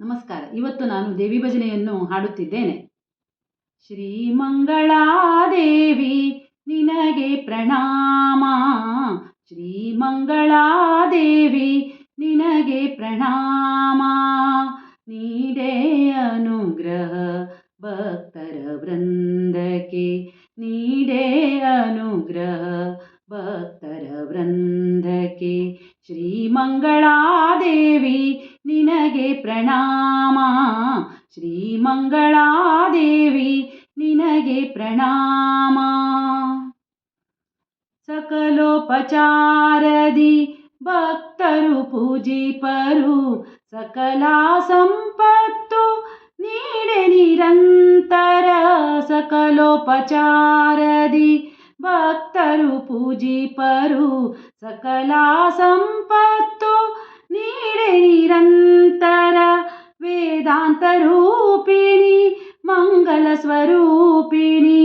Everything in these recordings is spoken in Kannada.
ನಮಸ್ಕಾರ. ಇವತ್ತು ನಾನು ದೇವಿ ಭಜನೆಯನ್ನು ಹಾಡುತ್ತಿದ್ದೇನೆ. ಶ್ರೀ ಮಂಗಳಾದೇವಿ, ನಿನಗೆ ಪ್ರಣಾಮ. ಶ್ರೀ ಮಂಗಳಾದೇವಿ, ನಿನಗೆ ಪ್ರಣಾಮ. ನೀಡೇ ಅನುಗ್ರಹ ಭಕ್ತರ ವೃಂದಕ್ಕೆ. ನೀಡೇ ಅನುಗ್ರಹ ಭಕ್ತರ ವೃಂದಕ್ಕೆ. ಶ್ರೀ ಮಂಗಳಾದೇವಿ ನಿನಗೆ ಪ್ರಣಾಮ. ಶ್ರೀ ಮಂಗಳಾದೇವಿ ನಿನಗೆ ಪ್ರಣಾಮ. ಸಕಲೋಪಚಾರದಿ ಭಕ್ತರು, ಪೂಜಿಪರು, ಸಕಲ ಸಂಪತ್ತು ನೀಡೆ ನಿರಂತರ. ಸಕಲೋಪಚಾರದಿ ಭಕ್ತರು, ಪೂಜಿಪರು, ಸಕಲ ಸಂಪತ್ತು ನೀಡೆ ನಿರಂತರ ವೇದಾಂತ ರೂಪಿಣಿ ಮಂಗಲ ಸ್ವರೂಪಿಣಿ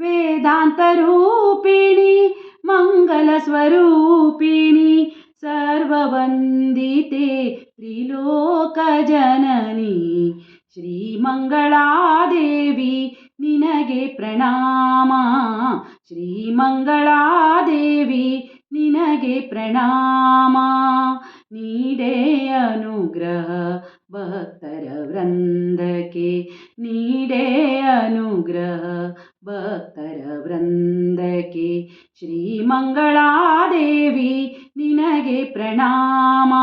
ವೇದಾಂತ ರೂಪಿಣಿ ಮಂಗಲ ಸ್ವರೂಪಿಣಿ ಸರ್ವವಂದಿತೆ ತ್ರಿಲೋಕ ಜನನಿ ಶ್ರೀ ಮಂಗಳಾದೇವಿ ನಿನಗೆ ಪ್ರಣಾಮ ಶ್ರೀ ಮಂಗಳಾದೇವಿ ನಿನಗೆ ಪ್ರಣಾಮ ನೀಡೇ ಅನುಗ್ರಹ ಭಕ್ತರ ವೃಂದಕ್ಕೆ. ನೀಡೇ ಅನುಗ್ರಹ ಭಕ್ತರ ವೃಂದಕ್ಕೆ. ಶ್ರೀ ಮಂಗಳಾದೇವಿ ನಿನಗೆ ಪ್ರಣಾಮ.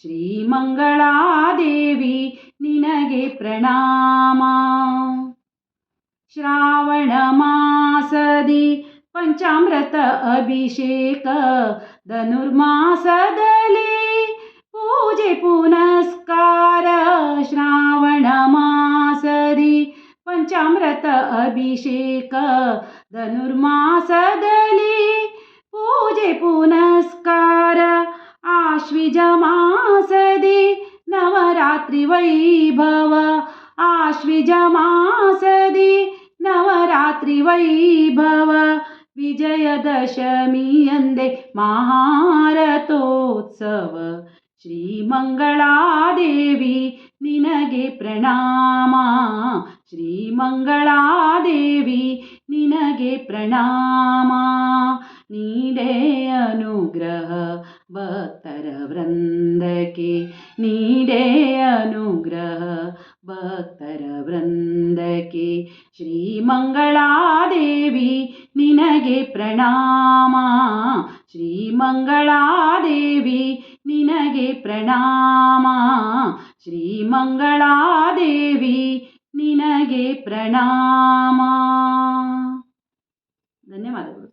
ಶ್ರೀ ಮಂಗಳಾದೇವಿ ನಿನಗೆ ಪ್ರಣಾಮ. ಶ್ರಾವಣ ಮಾಸದಿ पंचामृत अभिषेक धनुर्मासदली पूजे पुनस्कार श्रावण मासरी पंचामृत अभिषेक धनुर्मासदली पूजे पुनस्कार आश्विजमासदि नवरात्रिवैभव आश्विजमासदि नवरात्रिवैभव ವಿಜಯದಶಮಿಯಂದೆ ಮಹಾರಥೋತ್ಸವ. ಶ್ರೀ ಮಂಗಳಾದೇವಿ ನಿನಗೆ ಪ್ರಣಾಮ. ಶ್ರೀ ಮಂಗಳಾದೇವಿ ನಿನಗೆ ಪ್ರಣಾಮ. ನೀಡೇ ಅನುಗ್ರಹ ಭಕ್ತರ ವೃಂದಕ್ಕೆ. ನೀಡೇ ಅನುಗ್ರಹ ಭಕ್ತರ ವೃಂದಕ್ಕೆ. ಶ್ರೀ ಮಂಗಳಾದೇವಿ ನಿನಗೆ ಪ್ರಣಾಮ ಶ್ರೀಮಂಗಳಾದೇವಿ ನಿನಗೆ ಪ್ರಣಾಮ ಶ್ರೀಮಂಗಳಾದೇವಿ ನಿನಗೆ ಪ್ರಣಾಮ ಧನ್ಯವಾದಗಳು